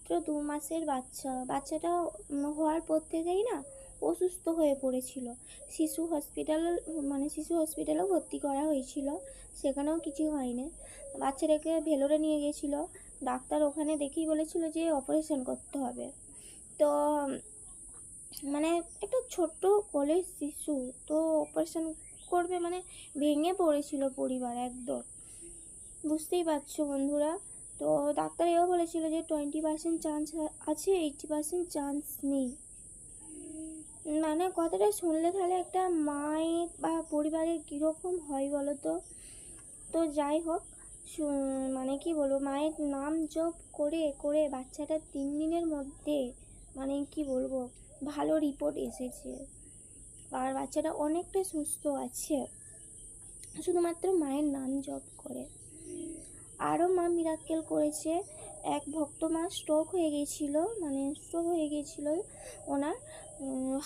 মাত্র দু মাসের বাচ্চা। বাচ্চাটা হওয়ার পর থেকেই না অসুস্থ হয়ে পড়েছিল। শিশু হসপিটাল মানে শিশু হসপিটালেও ভর্তি করা হয়েছিল। সেখানেও কিছু হয়নি। বাচ্চাটাকে ভেলোরে নিয়ে গেছিল ডাক্তার ওখানে দেখেই বলেছিল যে অপারেশন করতে হবে। তো মানে একটা ছোট্ট কোলের শিশু, তো অপারেশন করবে মানে ভেঙে পড়েছিল পরিবার একদম। বুঝতেই পারছ বন্ধুরা? তো ডাক্তার এও বলেছিল যে টোয়েন্টি পার্সেন্ট চান্স আছে এইটি পার্সেন্ট চান্স নেই। মানে কথাটা শুনলে তাহলে একটা মায়ের বা পরিবারের কীরকম হয় বলো তো? তো যাই হোক মানে কি বলব, মায়ের নাম জপ করে করে বাচ্চাটা তিন দিনের মধ্যে মানে কি বলব, ভালো রিপোর্ট এসেছে। আর বাচ্চাটা অনেকটা সুস্থ আছে। শুধুমাত্র মায়ের নাম জপ করে। আরও মা মিরাক্কেল করেছে। এক ভক্ত মা স্ট্রোক হয়ে গিয়েছিল মানে স্ট্রোক হয়ে গিয়েছিল ওনার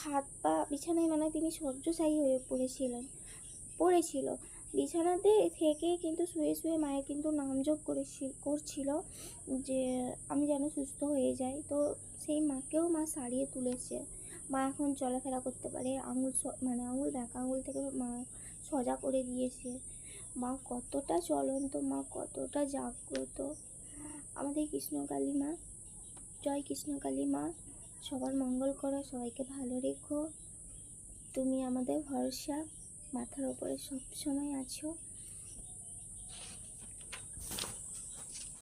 হাত পা বিছানায় মানে তিনি শয্যশায়ী হয়ে পড়েছিলেন, পড়েছিল। বিছানাতে থেকে কিন্তু শুয়ে শুয়ে মায়ের কিন্তু নাম জপ করেছি, করছিল যে আমি যেন সুস্থ হয়ে যাই। তো সেই মাকেও মা সারিয়ে তুলেছে। মা এখন চলাফেরা করতে পারে, আঙুল মানে আঙুল, ব্যাকা আঙুল থেকে মা সজা করে দিয়েছে। মা কতটা চলন্ত মা কতটা জাগ্রত। আমাদের কৃষ্ণকালী মা, জয় কৃষ্ণকালী মা, সবার মঙ্গল করো, সবাইকে ভালো রেখো। তুমি আমাদের ভরসা, মাথার ওপরে সবসময় আছো।